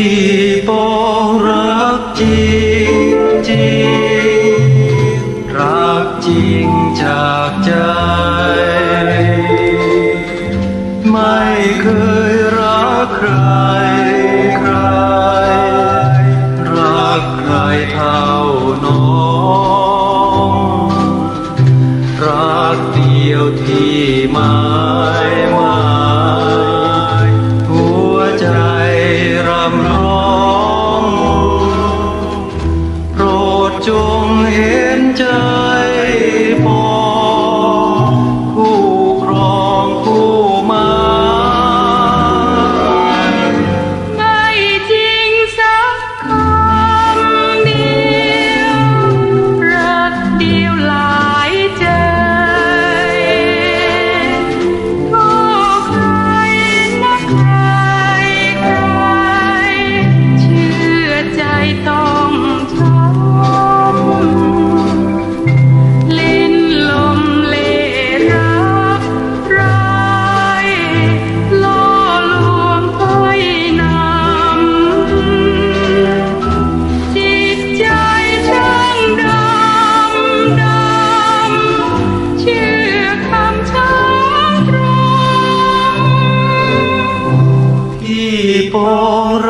ที่โปรักจริงจริงรักจริงจากใจ ไม่เคยรักใครใคร รักใครเท่าน้องรักเดียวที่หม่มา จงเห็นใจ pong